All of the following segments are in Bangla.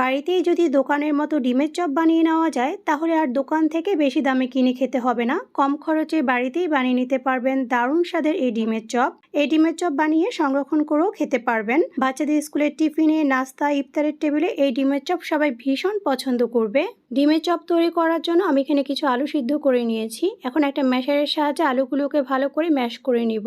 বাড়িতেই যদি দোকানের মতো ডিমের চপ বানিয়ে নেওয়া যায়, তাহলে আর দোকান থেকে বেশি দামে কিনে খেতে হবে না। কম খরচে বাড়িতেই বানিয়ে নিতে পারবেন দারুণ স্বাদের এই ডিমের চপ। এই ডিমের চপ বানিয়ে সংরক্ষণ করেও খেতে পারবেন। বাচ্চাদের স্কুলের টিফিনে নাস্তা ইফতারের টেবিলে এই ডিমের চপ সবাই ভীষণ পছন্দ করবে। ডিমের চপ তৈরি করার জন্য আমি এখানে কিছু আলু সিদ্ধ করে নিয়েছি। এখন একটা ম্যাশারের সাহায্যে আলুগুলোকে ভালো করে ম্যাশ করে নিব।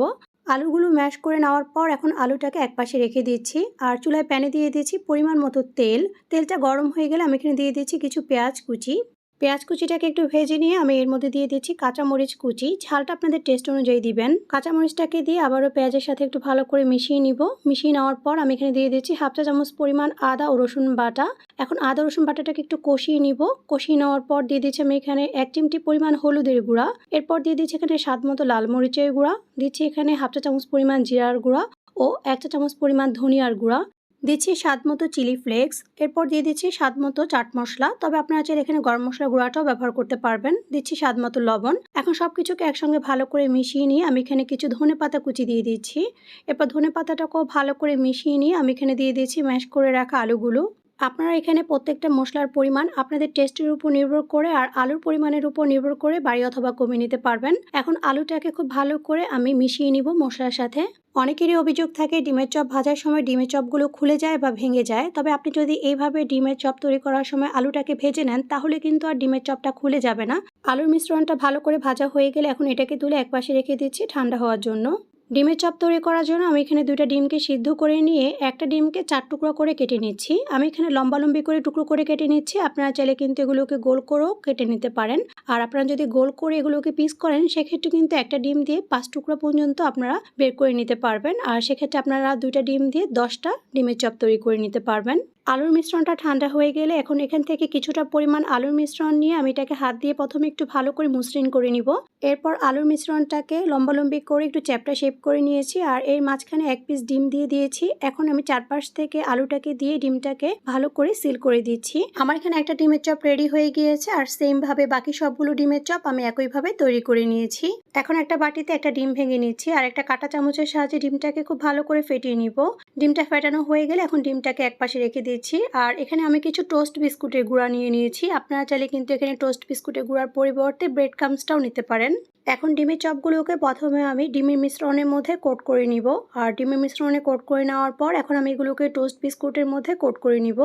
আলুগুলো ম্যাশ করে নেওয়ার পর এখন আলুটাকে একপাশে রেখে দিচ্ছি। আর চুলায় প্যানে দিয়ে দিয়েছি পরিমাণ মতো তেল। তেলটা গরম হয়ে গেলে আমি এখানে দিয়ে দিচ্ছি কিছু পেঁয়াজ কুচি। পেঁয়াজ কুচিটাকে একটু ভেজে নিয়ে আমি এর মধ্যে দিয়ে দিচ্ছি কাঁচামরিচ কুচি। ঝালটা আপনাদের টেস্ট অনুযায়ী দিবেন। কাঁচামরিচটাকে দিয়ে আবারও পেঁয়াজের সাথে একটু ভালো করে মিশিয়ে নিব। মিশিয়ে নেওয়ার পর আমি এখানে দিয়ে দিচ্ছি হাফ চা চামচ পরিমাণ আদা ও রসুন বাটা। এখন আদা রসুন বাটাটাকে একটু কষিয়ে নিব। কষিয়ে নেওয়ার পর দিয়ে দিচ্ছি আমি এখানে এক চিমটি পরিমাণ হলুদের গুঁড়া। এরপর দিয়ে দিচ্ছি এখানে স্বাদ মতো লাল মরিচের গুঁড়া। দিচ্ছি এখানে হাফ চা চামচ পরিমাণ জিরার গুঁড়া ও এক চা চামচ পরিমাণ ধনিয়ার গুঁড়া। দিচ্ছি স্বাদ মতো চিলি ফ্লেক্স, এরপর দিয়ে দিচ্ছি স্বাদ মতো চাট মশলা। তবে আপনারা চাইলে এখানে গরম মশলা গুঁড়াটাও ব্যবহার করতে পারবেন। দিচ্ছি স্বাদ মতো লবণ। এখন সব কিছুকে একসঙ্গে ভালো করে মিশিয়ে নিয়ে আমি এখানে কিছু ধনে পাতা কুচি দিয়ে দিচ্ছি। এরপর ধনে পাতাটাকেও ভালো করে মিশিয়ে নিয়ে আমি এখানে দিয়ে দিচ্ছি ম্যাশ করে রাখা আলুগুলো। আপনারা এখানে প্রত্যেকটা মশলার পরিমাণ আপনাদের টেস্টের উপর নির্ভর করে আর আলুর পরিমাণের উপর নির্ভর করে বাড়ি অথবা কমিয়ে নিতে পারবেন। এখন আলুটাকে খুব ভালো করে আমি মিশিয়ে নিব মশলার সাথে। অনেকেরই অভিযোগ থাকে ডিমের চপ ভাজার সময় ডিমের চপগুলো খুলে যায় বা ভেঙে যায়। তবে আপনি যদি এইভাবে ডিমের চপ তৈরি করার সময় আলুটাকে ভেজে নেন, তাহলে কিন্তু আর ডিমের চপটা খুলে যাবে না। আলুর মিশ্রণটা ভালো করে ভাজা হয়ে গেলে এখন এটাকে তুলে একপাশে রেখে দিচ্ছি ঠান্ডা হওয়ার জন্য। ডিমের চপ তৈরি করার জন্য আমি এখানে দুইটা ডিমকে সিদ্ধ করে নিয়ে একটা ডিমকে চার টুকরো করে কেটে নিচ্ছি। আমি এখানে লম্বা লম্বি করে টুকরো করে কেটে নিচ্ছি। আপনারা চাইলে কিন্তু এগুলোকে গোল করেও কেটে নিতে পারেন। আর আপনারা যদি গোল করে এগুলোকে পিস করেন, সেক্ষেত্রে কিন্তু একটা ডিম দিয়ে পাঁচ টুকরো পর্যন্ত আপনারা বের করে নিতে পারবেন। আর সেক্ষেত্রে আপনারা দুইটা ডিম দিয়ে দশটা ডিমের চপ তৈরি করে নিতে পারবেন। আলুর মিশ্রণটা ঠান্ডা হয়ে গেলে এখন এখান থেকে কিছুটা পরিমাণ আলুর মিশ্রণ নিয়ে আমি এটাকে হাত দিয়ে প্রথমে একটু ভালো করে মসৃণ করে নিব। এরপর আলুর মিশ্রণটাকে লম্বালম্বি করে একটু চ্যাপটা শেপ করে নিয়েছি আর এর মাঝখানে এক পিস ডিম দিয়ে দিয়েছি। এখন আমি চারপাশ থেকে আলুটাকে দিয়ে ডিমটাকে ভালো করে সিল করে দিচ্ছি। আমার এখানে একটা ডিমের চপ রেডি হয়ে গিয়েছে আর সেম ভাবে বাকি সবগুলো ডিমের চপ আমি একইভাবে তৈরি করে নিয়েছি। এখন একটা বাটিতে একটা ডিম ভেঙে নিচ্ছি আর একটা কাটা চামচের সাহায্যে ডিমটাকে খুব ভালো করে ফেটিয়ে নিব। ডিমটা ফেটানো হয়ে গেলে এখন ডিমটাকে একপাশে রেখে দিচ্ছি আর এখানে আমি কিছু টোস্ট বিস্কুটের গুঁড়া নিয়ে নিয়েছি। আপনারা চাইলে কিন্তু এখানে টোস্ট বিস্কুটের গুঁড়ার পরিবর্তে ব্রেড ক্রামসটাও নিতে পারেন। এখন ডিমের চপগুলোকে প্রথমে আমি ডিমের মিশ্রণের মধ্যে কোট করে নিব। আর ডিমের মিশ্রণে কোট করে নেওয়ার পর এখন আমি এগুলোকে টোস্ট বিস্কুটের মধ্যে কোট করে নিব।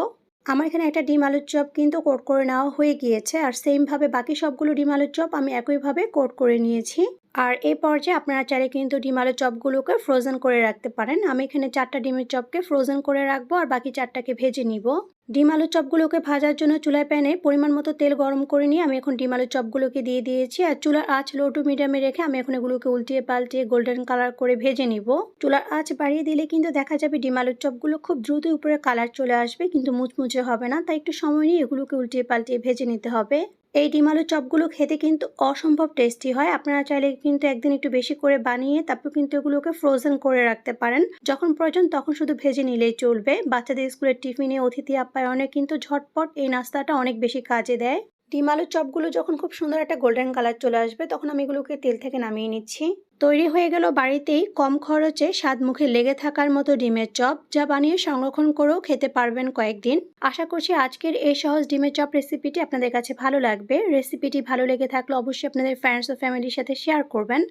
আমার এখানে একটা ডিম আলুর চপ কিন্তু কোট করে নেওয়া হয়ে গিয়েছে। আর সেমভাবে বাকি সবগুলো ডিম আলুর চপ আমি একইভাবে কোট করে নিয়েছি। আর এই পর্যায়ে আপনারা চাইলে কিন্তু ডিম আলুর চপগুলোকে ফ্রোজেন করে রাখতে পারেন। আমি এখানে চারটা ডিমের চপকে ফ্রোজেন করে রাখব আর বাকি চারটাকে ভেজে নিব। ডিম আলুর চপগুলোকে ভাজার জন্য চুলায় প্যানে পরিমাণ মতো তেল গরম করে নিয়ে আমি এখন ডিম আলুর চপগুলোকে দিয়ে দিয়েছি। আর চুলার আঁচ লো টু মিডিয়ামে রেখে আমি এখন এগুলোকে উল্টিয়ে পাল্টিয়ে গোল্ডেন কালার করে ভেজে নিব। চুলার আঁচ বাড়িয়ে দিলে কিন্তু দেখা যাবে ডিম আলুর চপগুলো খুব দ্রুত উপরে কালার চলে আসবে, কিন্তু মুচমুচে হবে না। তাই একটু সময় নিয়ে এগুলোকে উল্টিয়ে পাল্টিয়ে ভেজে নিতে হবে। এই ডিম আলুর চপগুলো খেতে কিন্তু অসম্ভব টেস্টি হয়। আপনারা চাইলে কিন্তু একদিন একটু বেশি করে বানিয়ে তারপর কিন্তু এগুলোকে ফ্রোজেন করে রাখতে পারেন। যখন প্রয়োজন তখন শুধু ভেজে নিলেই চলবে। বাচ্চাদের স্কুলের টিফিনে অতিথি আপ্যায়নে কিন্তু ঝটপট এই নাস্তাটা অনেক বেশি কাজে দেয়। ডিম আলুর চপগুলো যখন খুব সুন্দর একটা গোল্ডেন কালার চলে আসবে, তখন আমি এগুলোকে তেল থেকে নামিয়ে নিচ্ছি। তৈরি হয়ে গেল বাড়িতেই কম খরচে স্বাদ মুখে লেগে থাকার মতো ডিমের চপ, যা বানিয়ে সংরক্ষণ করেও খেতে পারবেন কয়েকদিন। আশা করছি আজকের এই সহজ ডিমের চপ রেসিপিটি আপনাদের কাছে ভালো লাগবে। রেসিপিটি ভালো লেগে থাকলে অবশ্যই আপনাদের ফ্রেন্ডস ও ফ্যামিলির সাথে শেয়ার করবেন।